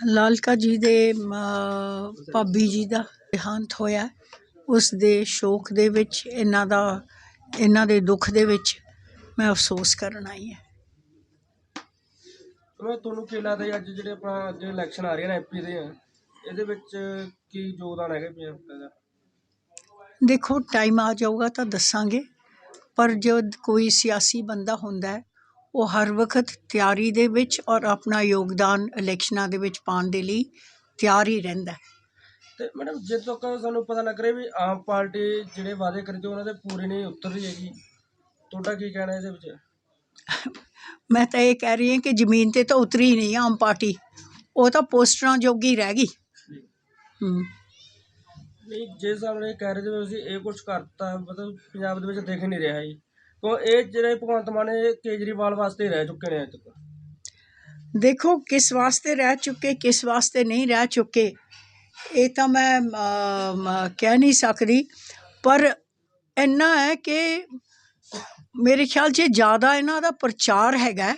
ਲਾਲਕਾ ਜੀ ਦੇ ਭਾਬੀ ਜੀ ਦਾ ਦੇਹਾਂਤ ਹੋਇਆ। ਉਸ ਦੇ ਸ਼ੋਕ ਦੇ ਵਿੱਚ ਇਹਨਾਂ ਦਾ ਇਹਨਾਂ ਦੇ ਦੁੱਖ ਦੇ ਵਿੱਚ ਮੈਂ ਅਫਸੋਸ ਕਰਨ ਆਈ ਹਾਂ। ਮੈਂ ਤੁਹਾਨੂੰ ਕੀ ਲੱਗਦਾ ਜੀ ਅੱਜ ਜਿਹੜੇ ਆਪਣਾ ਜਿਹੜੇ ਇਲੈਕਸ਼ਨ ਆ ਰਹੇ ਨੇ ਐਮਪੀ ਦੇ ਇਹਦੇ ਵਿੱਚ ਕੀ ਯੋਗਦਾਨ ਹੈਗਾ ਪੰਜਾਬ ਦਾ? ਦੇਖੋ ਟਾਈਮ ਆ ਜਾਊਗਾ ਤਾਂ ਦੱਸਾਂਗੇ ਪਰ ਜਦ ਕੋਈ ਸਿਆਸੀ ਬੰਦਾ ਹੁੰਦਾ ਹੈ ਉਹ ਹਰ ਵਕਤ ਤਿਆਰੀ ਦੇ ਵਿੱਚ ਔਰ ਆਪਣਾ ਯੋਗਦਾਨ ਇਲੈਕਸ਼ਨਾਂ ਦੇ ਵਿੱਚ ਪਾਉਣ ਦੇ ਲਈ ਤਿਆਰ ਹੀ ਰਹਿੰਦਾ ਹੈ। ਤੇ ਮੈਡਮ ਜੇ ਤੱਕ ਸਾਨੂੰ ਪਤਾ ਲੱਗ ਰਿਹਾ ਵੀ ਆਮ ਪਾਰਟੀ ਜਿਹੜੇ ਵਾਅਦੇ ਕਰਦੇ ਉਹਨਾਂ ਦੇ ਪੂਰੇ ਨਹੀਂ ਉਤਰ ਰਹੀ ਹੈਗੀ ਤੁਹਾਡਾ ਕੀ ਕਹਿਣਾ ਇਹਦੇ ਵਿੱਚ? ਮੈਂ ਤਾਂ ਇਹ ਕਹਿ ਰਹੀ ਹਾਂ ਕਿ ਜ਼ਮੀਨ ਤੇ ਤਾਂ ਉਤਰੀ ਨਹੀਂ ਆਮ ਪਾਰਟੀ ਉਹ ਤਾਂ ਪੋਸਟਰਾਂ ਜੋਗੀ ਰਹਿ ਗਈ। ਹੂੰ। ਨਹੀਂ ਜੇ ਸਾਹਮਣੇ ਕਹਿ ਰਹੇ ਸੀ ਅਸੀਂ ਇਹ ਕੁਝ ਕਰਤਾ ਮਤਲਬ ਪੰਜਾਬ ਦੇ ਵਿੱਚ ਦਿਖ ਨਹੀਂ ਰਿਹਾ ਜੀ। ਕਿਉਂ ਇਹ ਜਿਹੜੇ ਭਗਵੰਤ ਮਾਨ ਇਹ ਕੇਜਰੀਵਾਲ ਵਾਸਤੇ ਰਹਿ ਚੁੱਕੇ ਨੇ ਅੱਜ ਤੱਕ ਦੇਖੋ ਕਿਸ ਵਾਸਤੇ ਰਹਿ ਚੁੱਕੇ ਕਿਸ ਵਾਸਤੇ ਨਹੀਂ ਰਹਿ ਚੁੱਕੇ ਇਹ ਤਾਂ ਮੈਂ ਅਮ, ਕਹਿ ਨਹੀਂ ਸਕਦੀ। ਪਰ ਇੰਨਾ ਹੈ ਕਿ ਮੇਰੇ ਖਿਆਲ 'ਚ ਜ਼ਿਆਦਾ ਇਹਨਾਂ ਦਾ ਪ੍ਰਚਾਰ ਹੈਗਾ ਹੈ।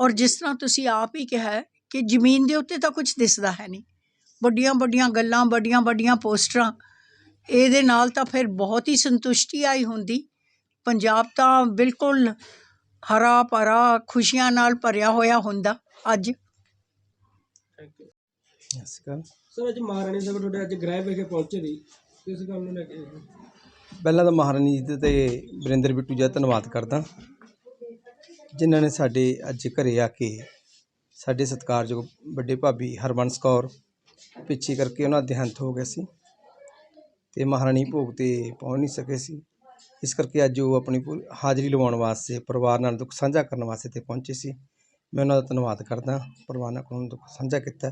ਔਰ ਜਿਸ ਤਰ੍ਹਾਂ ਤੁਸੀਂ ਆਪ ਹੀ ਕਿਹਾ ਹੈ ਕਿ ਜ਼ਮੀਨ ਦੇ ਉੱਤੇ ਤਾਂ ਕੁਝ ਦਿਸਦਾ ਹੈ ਨਹੀਂ। ਵੱਡੀਆਂ ਵੱਡੀਆਂ ਗੱਲਾਂ ਵੱਡੀਆਂ ਵੱਡੀਆਂ ਪੋਸਟਰਾਂ ਇਹਦੇ ਨਾਲ ਤਾਂ ਫਿਰ ਬਹੁਤ ਹੀ ਸੰਤੁਸ਼ਟੀ ਆਈ ਹੁੰਦੀ। ਪੰਜਾਬ ਤਾਂ ਬਿਲਕੁਲ ਹਰਾ ਭਰਾ ਖੁਸ਼ੀਆਂ ਨਾਲ ਭਰਿਆ ਹੋਇਆ ਹੁੰਦਾ ਅੱਜ। ਥੈਂਕ ਯੂ ਸਤਿ ਸ਼੍ਰੀ ਅਕਾਲ। ਸਰ ਅੱਜ ਮਹਾਰਾਣੀ ਸਾਹਿਬ ਤੁਹਾਡੇ ਅੱਜ ਗ੍ਰਹਿ ਵਿਖੇ ਪਹੁੰਚੇ ਦੀ ਕਿਸ ਗੱਲ ਨੂੰ ਲੈ ਕੇ? ਪਹਿਲਾਂ ਤਾਂ ਮਹਾਰਾਣੀ ਜੀ ਤੇ ਵਰਿੰਦਰ ਬਿੱਟੂ ਜੀ ਦਾ ਧੰਨਵਾਦ ਕਰਦਾ। ਜਿਨ੍ਹਾਂ ਨੇ ਸਾਡੇ ਅੱਜ ਘਰੇ ਆ ਕੇ ਸਾਡੇ ਸਤਿਕਾਰਯੋਗ ਵੱਡੇ ਭਾਬੀ ਹਰਬੰਸ ਕੌਰ ਪਿੱਛੇ ਕਰਕੇ ਉਹਨਾਂ ਦਾ ਦੇਹਾਂਤ ਹੋ ਗਿਆ ਸੀ ਤੇ ਮਹਾਰਾਣੀ ਭੋਗ ਤੇ ਪਹੁੰਚ ਨਹੀਂ ਸਕੇ ਸੀ। ਇਸ ਕਰਕੇ ਅੱਜ ਉਹ ਆਪਣੀ ਪੂ ਹਾਜ਼ਰੀ ਲਵਾਉਣ ਵਾਸਤੇ, ਪਰਿਵਾਰ ਨਾਲ ਦੁੱਖ ਸਾਂਝਾ ਕਰਨ ਵਾਸਤੇ ਤੇ ਪਹੁੰਚੇ ਸੀ। ਮੈਂ ਉਹਨਾਂ ਦਾ ਧੰਨਵਾਦ ਕਰਦਾ। ਪਰਿਵਾਰ ਨਾਲ ਕੋਲ ਦੁੱਖ ਸਾਂਝਾ ਕੀਤਾ।